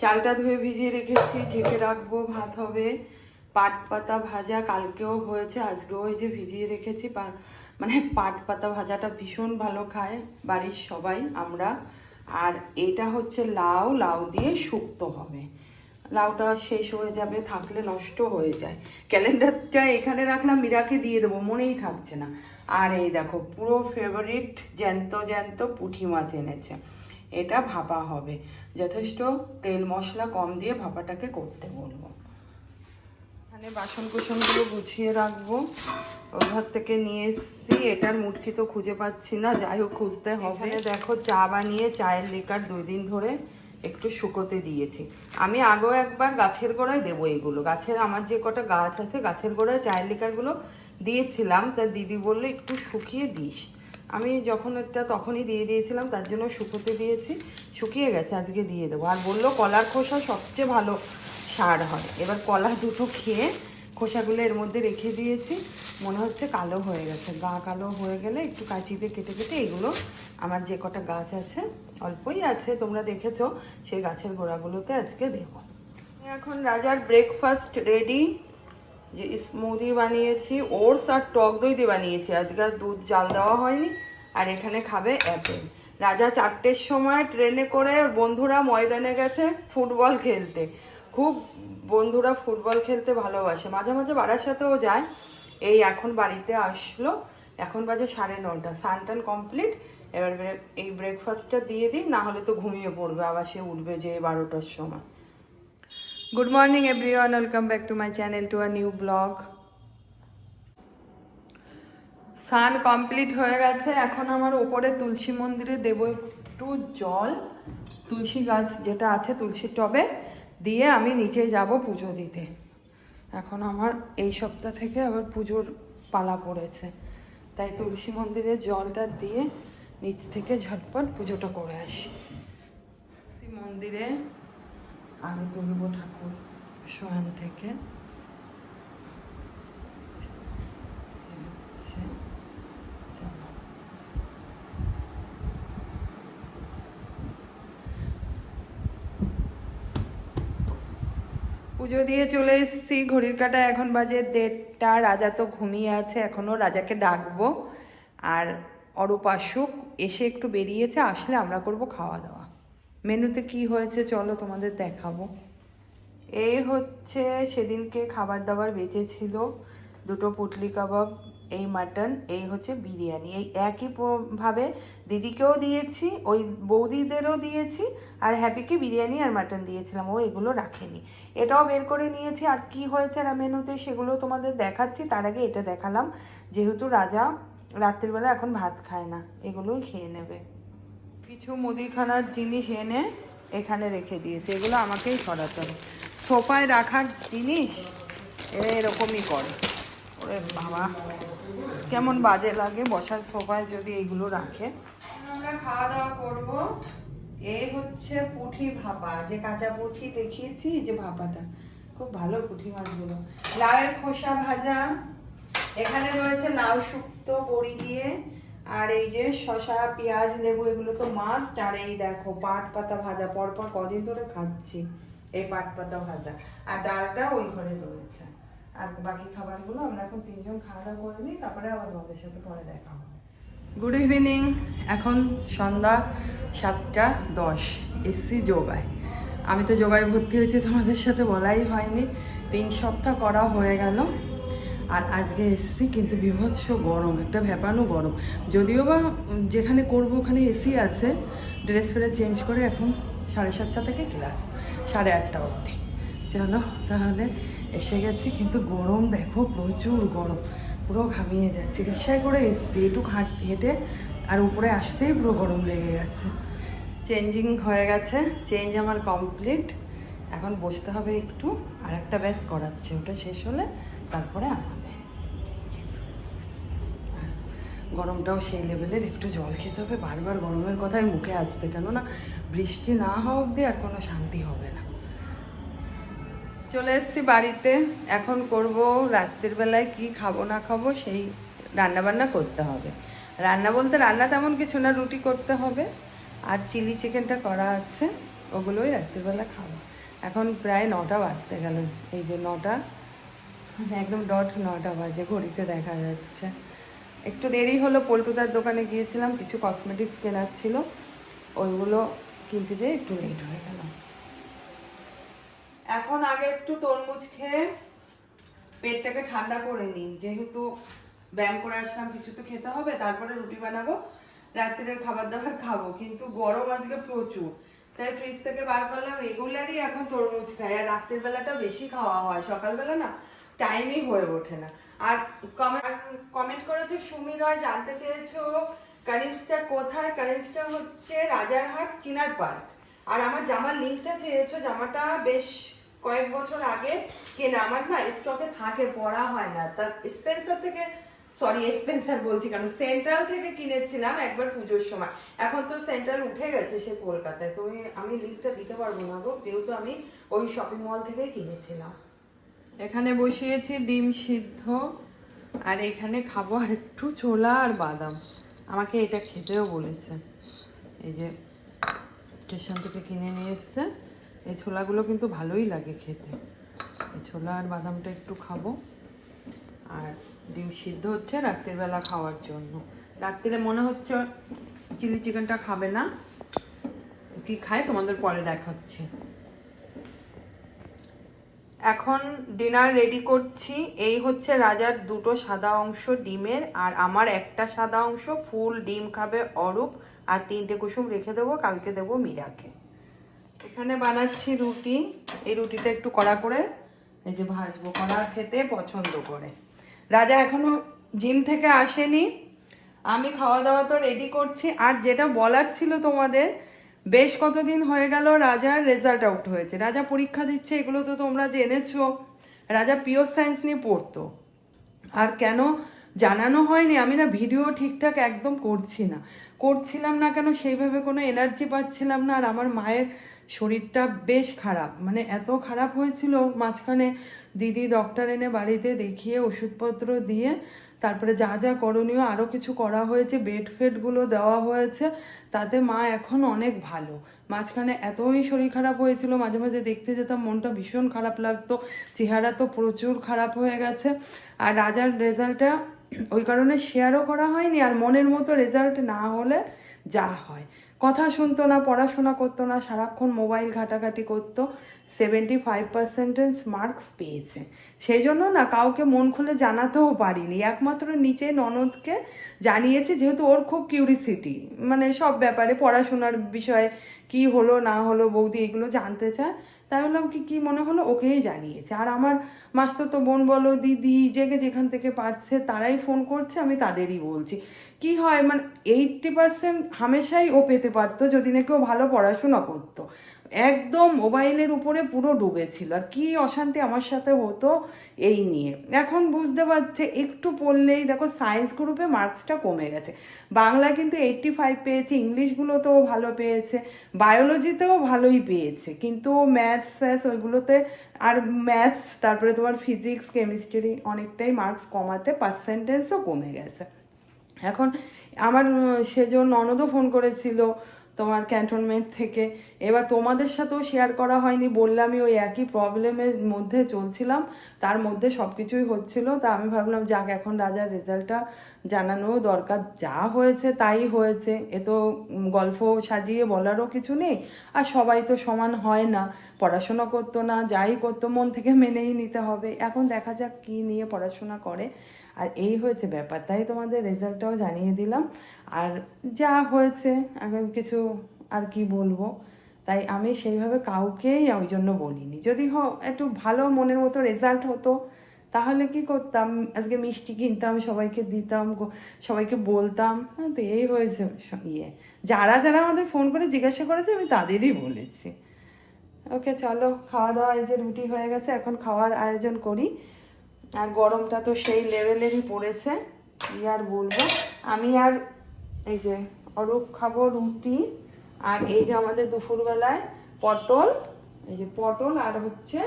চালটা ধুয়ে ভিজিয়ে রেখেছি, ঢেকে রাখব, ভাত হবে, পাট পাতা ভাজা, কালকেও হয়েছে, আজকেও এই যে ভিজিয়ে রেখেছি মানে পাট পাতা ভাজাটা ভীষণ ভালো খায় বাড়ির সবাই, আমরা। আর এটা হচ্ছে লাউ লাউ দিয়ে শুক্ত হবে। লাউটা শেষ হয়ে যাবে, থাকলে নষ্ট হয়ে যায়। ক্যালেন্ডারটা এখানে রাখলাম, মীরাকে দিয়ে দেবো, মনেই থাকছে না। আর এই দেখো, পুরো ফেভারিট জ্যান্ত জ্যান্ত পুঁটি মাছ এনেছে। এটা ভাপা হবে। যথেষ্ট তেল মশলা কম দিয়ে ভাপাটাকে করতে বলব। এখানে বাসন কুসনগুলো গুছিয়ে রাখব। ওধার থেকে নিয়ে এসেছি। এটার মুটকি তো খুঁজে পাচ্ছি না। যাই হোক খুঁজতে হবে। দেখো চা বানিয়ে চায়ের লিকার দুই দিন ধরে একটু শুকোতে দিয়েছি। আমি আগেও একবার গাছের গোড়ায় দেবো এগুলো। গাছের আমার যে কটা গাছ আছে গাছের গোড়ায় চায়ের লিকারগুলো দিয়েছিলাম। তা দিদি বলল একটু শুকিয়ে দিস। আমি যখন এটা তখনই দিয়ে দিয়েছিলাম, তার জন্য শুকোতে দিয়েছি, শুকিয়ে গেছে, আজকে দিয়ে দেবো। আর বলল কলার খোসা সবচেয়ে ভালো সার হয়। এবার কলা দুটো খেয়ে খোসাগুলো এর মধ্যে রেখে দিয়েছি। মনে হচ্ছে কালো হয়ে গেছে। গা কালো হয়ে গেলে একটু কাঁচিতে কেটে কেটে এগুলো আমার যে কটা গাছ আছে, অল্পই আছে, তোমরা দেখেছ, সেই গাছের গোড়াগুলোতে আজকে দেবো। এখন রাজার ব্রেকফাস্ট রেডি যে স্মুদি বানিয়েছি ওটস আর টক দই দিয়ে বানিয়েছি। আজকে আর দুধ, জাল দেওয়া হয়নি। আর এখানে খাবে অ্যাপেল রাজা চারটের সময় ট্রেনে করে বন্ধুরা ময়দানে গেছে ফুটবল খেলতে। খুব বন্ধুরা ফুটবল খেলতে ভালোবাসে। মাঝে মাঝে বাড়ার সাথেও যায়। এই এখন বাড়িতে আসলো। এখন বাজে সাড়ে নটা। সানটান কমপ্লিট এবার এই ব্রেকফাস্টটা দিয়ে দিই, না হলে তো ঘুমিয়ে পড়বে। আবার সে উঠবে যে বারোটার সময়। Good morning everyone welcome back to my channel to a new blog স্নান কমপ্লিট হয়ে গেছে। এখন আমার ওপরে তুলসী মন্দিরে দেবো একটু জল। তুলসী গাছ যেটা আছে তুলসীর টবে দিয়ে আমি নিচে যাব পুজো দিতে। এখন আমার এই সপ্তাহ থেকে আবার পুজোর পালা পড়েছে। তাই তুলসী মন্দিরে জলটা দিয়ে নিচ থেকে ঝটপট পুজোটা করে আসি। মন্দিরে আমি তুলব ঠাকুর সোয়ান থেকে। পুজো দিয়ে চলে এসেছি, ঘড়ির কাটা এখন বাজে দেড়টা, রাজা তো ঘুমিয়ে আছে এখনও রাজাকে ডাকবো। আর অরূপ আসুক, এসে একটু বেরিয়েছে, আসলে আমরা করব খাওয়া দাওয়া। মেনুতে কি হয়েছে চলো তোমাদের দেখাবো। এই হচ্ছে সেদিনকে খাবার দাবার বেঁচেছিল, দুটো পুটলি কাবাব, এই মাটন, এই হচ্ছে বিরিয়ানি। এই একই ভাবে দিদিকেও দিয়েছি, ওই বৌদিদেরও দিয়েছি, আর হ্যাপিকে বিরিয়ানি আর মাটন দিয়েছিলাম, ও এগুলো রাখেনি। এটাও বের করে নিয়েছি, আর কি হয়েছে না মেনুতে সেগুলো তোমাদের দেখাচ্ছি, তার আগে এটা দেখালাম। যেহেতু রাজা রাত্রিবেলা এখন ভাত খায় না, এগুলোই খেয়ে নেবে। কিছু মুদিখানার জিনিস এনে এখানে রেখে দিয়েছে, এগুলো আমাকেই সরাতে হবে। সোফায় রাখার জিনিস এরা এরকমই করে। ওরে বাবা, কেমন বাজে লাগে বসার সোফায় যদি এগুলো রাখে। আমরা খাওয়া দাওয়া করব। এই হচ্ছে পুঁঠি ভাপা, যে কাঁচা পুঁঠি দেখিয়েছি যে ভাপাটা। খুব ভালো পুঁঠি মাছগুলো। লাউয়ের খোসা ভাজা। এখানে রয়েছে লাউ শুক্তো বড়ি দিয়ে আর এই যে শশা পেঁয়াজ, লেবু, এগুলো তো মাস্ট আর এই দেখো পাট পাতা ভাজা, পরপর কদিন ধরে খাচ্ছি এই পাট পাতা ভাজা। আর ডালটা ওই ঘরে রয়েছে। আর বাকি খাবারগুলো আমরা এখন তিনজন খাওয়া দাওয়া করে নিই, তারপরে আবার তোমাদের সাথে পরে দেখা হবে। গুড ইভিনিং এখন সন্ধ্যা সাতটা দশ, এসছি যোগায়। আমি তো যোগায় ভর্তি হয়েছি, তোমাদের সাথে বলাই হয়নি। তিন সপ্তাহ করা হয়ে গেল। আর আজকে এসছি কিন্তু বিভৎস গরম, একটা ভ্যাপানো গরম। যদিও বা যেখানে করব ওখানে এসি আছে ড্রেস ফেরে চেঞ্জ করে এখন সাড়ে সাতটা থেকে ক্লাস সাড়ে আটটা অবধি। চলো তাহলে এসে গেছি, কিন্তু গরম দেখো, প্রচুর গরম। পুরো ঘামিয়ে যাচ্ছে, রিক্সায় করে এসছি, একটু হাঁট, হেঁটে আর উপরে আসতেই পুরো গরম লেগে গেছে। চেঞ্জিং হয়ে গেছে চেঞ্জ আমার কমপ্লিট এখন বসতে হবে একটু আর একটা ব্যাস করাচ্ছে, ওটা শেষ হলে তারপরে আমাদের। গরমটাও সেই লেভেলের, একটু জল খেতে হবে, বারবার গরমের কথাই মুখে আসতে কেননা বৃষ্টি না হওয়া অবধি আর কোনো শান্তি হবে না। চলে এসেছি বাড়িতে, এখন করব রাত্রির বেলায় কি খাব না খাব সেই রান্না বান্না করতে হবে। রান্না বলতে রান্না তেমন কিছু না, রুটি করতে হবে, আর চিলি চিকেনটা করা আছে, ওগুলোই রাত্রিবেলা খাব। এখন প্রায় নটা বাজতে গেল। এই যে নটা, একদম ডট নটা বাজে, ঘড়িতে দেখা যাচ্ছে। একটু দেরি হলো, পল্টুদার দোকানে গিয়েছিলাম, কিছু কসমেটিক্স কেনার ছিল। ওইগুলো কিনতে যেয়ে একটু লেট হয়ে গেল এখন আগে একটু তরমুজ খেয়ে পেটটাকে ঠান্ডা করে নিই। যেহেতু ব্যায়াম করে আসলাম, কিছু তো খেতে হবে, তারপরে রুটি বানাবো রাত্রের খাবার দাবার খাব। কিন্তু গরম আজকে প্রচুর। তাই ফ্রিজ থেকে বার করলাম। রেগুলারই এখন তরমুজ খাই। আর রাত্রের বেলাটা বেশি খাওয়া হয়। সকালবেলা না টাইমই হয়ে ওঠে না। আর কমেন্ট করেছে সুমি রয় জানতে চেয়েছো কারিমসটা কোথায়? কারিমসটা হচ্ছে রাজারহাট, চিনার পার্ক। আর আমার জামার লিঙ্কটা চেয়েছো। জামাটা বেশ কয়েক বছর আগে কেনা। আমার না স্টকে থাকে, পড়া হয় না। তা স্পেন্সার থেকে সরি স্পেন্সার বলছি কারণ সেন্ট্রাল থেকে কিনেছিলাম একবার পুজোর সময়। এখন তো সেন্ট্রাল উঠে গেছে সে কলকাতায়। তুমি, আমি লিঙ্কটা দিতে পারব না গো, যেহেতু আমি ওই শপিং মল থেকে কিনেছিলাম। এখানে বসিয়েছি ডিম সিদ্ধ, আর এখানে খাব আর একটু ছোলা আর বাদাম। আমাকে এটা খেতেও বলেছে। এই যে, স্টেশন থেকে কিনে নিয়ে এসছে। এই ছোলাগুলো কিন্তু ভালোই লাগে খেতে। এই ছোলা আর বাদামটা একটু খাব। আর ডিম সিদ্ধ হচ্ছে রাত্রিবেলা খাওয়ার জন্য। রাত্রিরে মনে হচ্ছে চিলি চিকেনটা খাবে না। কি খায় তোমাদের পরে দেখাচ্ছি। এখন ডিনার রেডি করছি। এই হচ্ছে রাজার দুটো সাদা অংশ ডিমের আর আমার একটা সাদা অংশ ফুল ডিম খাবে অরূপ আর তিনটে কুসুম রেখে দেবো, কালকে দেবো মীরাকে। এখানে বানাচ্ছি রুটি। এই রুটিটা একটু কড়া করে, এই যে ভাজবো কড়া খেতে পছন্দ করে। রাজা এখনও জিম থেকে আসেনি। আমি খাওয়া দাওয়া তো রেডি করছি। আর যেটা বলার ছিল তোমাদের, বেশ কতদিন হয়ে গেল রাজার রেজাল্ট আউট হয়েছে। রাজা পরীক্ষা দিচ্ছে, এগুলো তো তোমরা জেনেছো। রাজা পিওর সায়েন্স নিয়ে পড়তো। আর কেন জানানো হয়নি? আমি না ভিডিও ঠিকঠাক একদম করছি না। করছিলাম না কেন সেইভাবে কোনো এনার্জি পাচ্ছিলাম না। আর আমার মায়ের শরীরটা বেশ খারাপ। মানে এত খারাপ হয়েছিল মাঝখানে দিদি ডক্টর এনে বাড়িতে দেখিয়ে ওষুধপত্র দিয়ে তারপরে যা যা করণীয় আরও কিছু করা হয়েছে বেড ফেডগুলো দেওয়া হয়েছে, তাতে মা এখন অনেক ভালো। মাঝখানে এতই শরীর খারাপ হয়েছিল, মাঝে মাঝে দেখতে যেতাম মনটা ভীষণ খারাপ লাগতো, চেহারা তো প্রচুর খারাপ হয়ে গেছে। আর রাজার রেজাল্টটা ওই কারণে শেয়ারও করা হয়নি, আর মনের মতো রেজাল্ট না হলে যা হয়। কথা শুনতো না, পড়াশোনা করতো না, সারাক্ষণ মোবাইল ঘাটাঘাটি করতো। সেভেন্টি ফাইভ পার্সেন্টেজ মার্কস পেয়েছে। সেই জন্য না কাউকে মন খুলে জানাতেও পারিনি। একমাত্র নিচে ননদকে জানিয়েছে, যেহেতু ওর খুব কিউরিসিটি মানে সব ব্যাপারে পড়াশোনার বিষয়ে কি হলো, না হলো, বৌদি এগুলো জানতে চায়। তাই বললাম কি, কী মনে হলো ওকেই জানিয়েছে। আর আমার মাস্তো বোন বলো, দিদি, যে যেখান থেকে পারছে, তারাই ফোন করছে, আমি তাদেরই বলছি। কি হয় মানে এইটটি পার্সেন্ট হামেশাই ও পেতে পারতো যদি না কেউ ভালো পড়াশোনা করতো। একদম মোবাইলের উপরে পুরো ডুবেছিল আর কি অশান্তি আমার সাথে হতো এই নিয়ে। এখন বুঝতে পারছে, একটু পড়লেই দেখো সায়েন্স গ্রুপে মার্কসটা কমে গেছে। বাংলা কিন্তু এইটটি ফাইভ পেয়েছে ইংলিশগুলোতেও ভালো পেয়েছে বায়োলজিতেও ভালোই পেয়েছে। কিন্তু ম্যাথস ফ্যাথস ওইগুলোতে আর ম্যাথস তারপরে তোমার ফিজিক্স কেমিস্ট্রি অনেকটাই মার্কস কমাতে পার্সেন্টেজও কমে গেছে। এখন আমার সেজন্য ননদও ফোন করেছিল তোমার ক্যান্টনমেন্ট থেকে। এবার তোমাদের সাথেও শেয়ার করা হয়নি, বললামই ওই একই প্রবলেমের মধ্যে চলছিলাম, তার মধ্যে সব কিছুই হচ্ছিল, তা আমি ভাবলাম, যাক, এখন রাজার রেজাল্টটা জানানো দরকার, যা হয়েছে তাই হয়েছে, এ তো গল্প সাজিয়ে বলারও কিছু নেই, আর সবাই তো সমান হয় না, পড়াশোনা করতো না, যাই করতো, মন থেকে মেনেই নিতে হবে, এখন দেখা যাক কী নিয়ে পড়াশোনা করে, আর এই হয়েছে ব্যাপার, তাই তোমাদের রেজাল্টটাও জানিয়ে দিলাম, আর যা হয়েছে, এখন কিছু আর কি বলব। তাই আমি সেইভাবে কাউকেই ওই জন্য বলিনি। যদি হ, একটু ভালো মনের মতো রেজাল্ট হতো, তাহলে কি করতাম? আজকে মিষ্টি কিনতাম, সবাইকে দিতাম সবাইকে বলতাম। হ্যাঁ তো এই হয়েছে ইয়ে। যারা যারা আমাদের ফোন করে জিজ্ঞাসা করেছে, আমি তাদেরই বলেছি। ওকে, চলো খাওয়া দাওয়া এই যে রুটি হয়ে গেছে, এখন খাওয়ার আয়োজন করি। আর গরমটা তো সেই লেভেলেরই পড়েছে, কি আর বলব? আমি আর এই যে অরূপ খাব রুটি। আর এই যে আমাদের দুপুরবেলায় পটল এই যে পটল আর হচ্ছে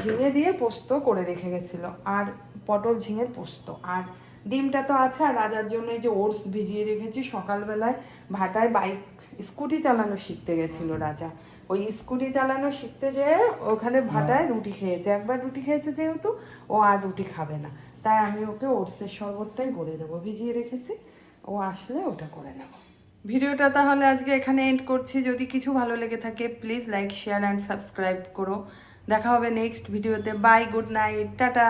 ঝিঙে দিয়ে পোস্ত করে রেখে গেছিল। আর পটল ঝিঙের পোস্ত। আর ডিমটা তো আছে আর রাজার জন্য এই যে ওটস ভিজিয়ে রেখেছি। সকালবেলায় ভাটায় বাইক স্কুটি চালানো শিখতে গেছিল রাজা। ওই স্কুটি চালানো শিখতে যেয়ে ওখানে ভাটায় রুটি খেয়েছে। একবার রুটি খেয়েছে যেহেতু ও আর রুটি খাবে না। তাই আমি ওকে ওটসের শরবতটাই করে দেবো। ভিজিয়ে রেখেছি। ও আসলে ওটা করে নেব। ভিডিওটা তাহলে আজকে এখানে এন্ড করছি। যদি কিছু ভালো লেগে থাকে please like share and subscribe করো। দেখা হবে নেক্সট ভিডিওতে বাই গুড নাইট টাটা।